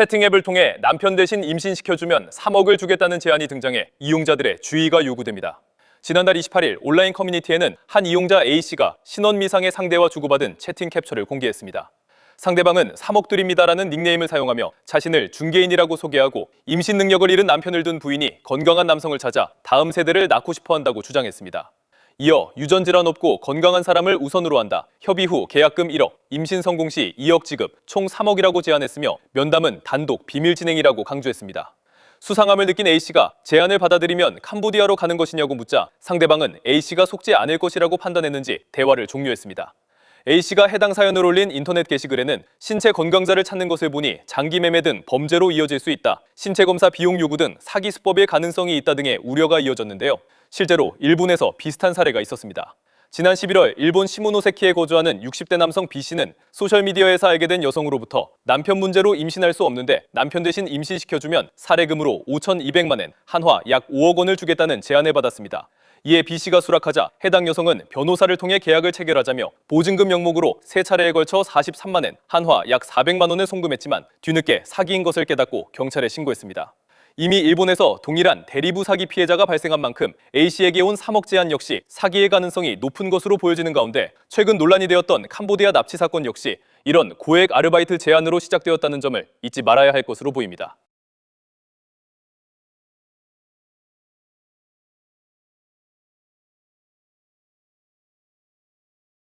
채팅 앱을 통해 남편 대신 임신시켜주면 3억을 주겠다는 제안이 등장해 이용자들의 주의가 요구됩니다. 지난달 28일 온라인 커뮤니티에는 한 이용자 A씨가 신원 미상의 상대와 주고받은 채팅 캡처를 공개했습니다. 상대방은 3억 드립니다라는 닉네임을 사용하며 자신을 중개인이라고 소개하고 임신 능력을 잃은 남편을 둔 부인이 건강한 남성을 찾아 다음 세대를 낳고 싶어 한다고 주장했습니다. 이어 유전 질환 없고 건강한 사람을 우선으로 한다. 협의 후 계약금 1억, 임신 성공 시 2억 지급, 총 3억이라고 제안했으며 면담은 단독 비밀 진행이라고 강조했습니다. 수상함을 느낀 A씨가 제안을 받아들이면 캄보디아로 가는 것이냐고 묻자 상대방은 A씨가 속지 않을 것이라고 판단했는지 대화를 종료했습니다. A씨가 해당 사연을 올린 인터넷 게시글에는 신체 건강자를 찾는 것을 보니 장기 매매 등 범죄로 이어질 수 있다. 신체 검사 비용 요구 등 사기 수법의 가능성이 있다 등의 우려가 이어졌는데요. 실제로 일본에서 비슷한 사례가 있었습니다. 지난 11월 일본 시모노세키에 거주하는 60대 남성 B씨는 소셜미디어에서 알게 된 여성으로부터 남편 문제로 임신할 수 없는데 남편 대신 임신시켜주면 사례금으로 5,200만 엔, 한화 약 5억 원을 주겠다는 제안을 받았습니다. 이에 B씨가 수락하자 해당 여성은 변호사를 통해 계약을 체결하자며 보증금 명목으로 세 차례에 걸쳐 43만 엔, 한화 약 400만 원을 송금했지만 뒤늦게 사기인 것을 깨닫고 경찰에 신고했습니다. 이미 일본에서 동일한 대리부 사기 피해자가 발생한 만큼 A씨에게 온 3억 제안 역시 사기의 가능성이 높은 것으로 보여지는 가운데 최근 논란이 되었던 캄보디아 납치 사건 역시 이런 고액 아르바이트 제안으로 시작되었다는 점을 잊지 말아야 할 것으로 보입니다.